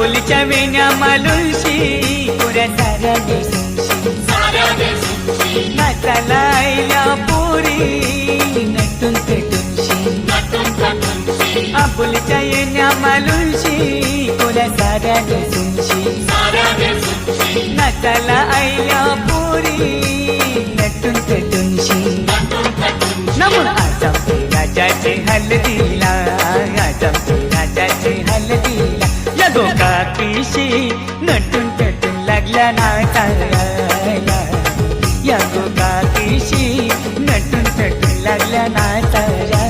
आपुलच्या वेण्या मालुशी पुऱ्या साऱ्या दिसूशी नाचाला पोरी नटून पेटूनशी. आपुलच्या येण्या मालुशी पुऱ्या साऱ्या दिसूशी नाचाला आईल्या पोरी नटून पेटूनशी. नमून आजम राजाचे हलदीला या नटून पेटून लागला नाचायला. या गोकाकीशी नटून पेटून लागला ना